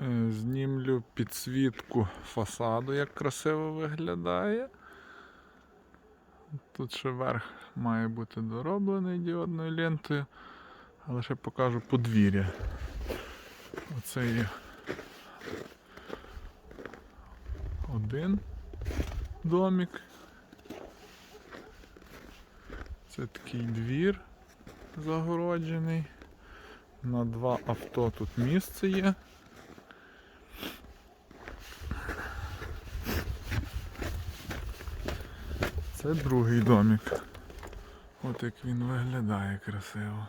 Е, Знімлю підсвітку фасаду, як красиво виглядає. Тут ще верх має бути дороблений діодною лентою, але ще покажу подвір'я. Оце є один домик. Це такий двір загороджений. На два авто тут місце є. Це другий домик. От як він виглядає красиво.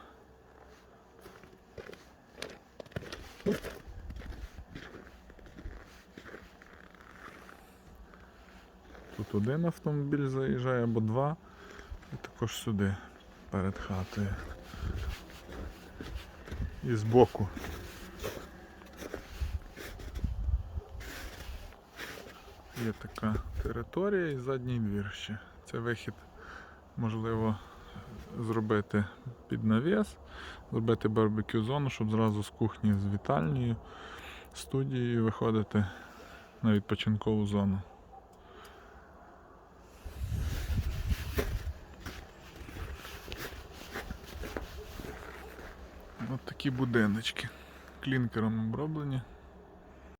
Тут один автомобіль заїжджає або два. І також сюди перед хатою. І збоку. Є така територія і задній двір ще. Це вихід можливо зробити під навіс, зробити барбекю зону, щоб зразу з кухні з вітальнею, студією виходити на відпочинкову зону. Ось такі будиночки. Клінкером оброблені.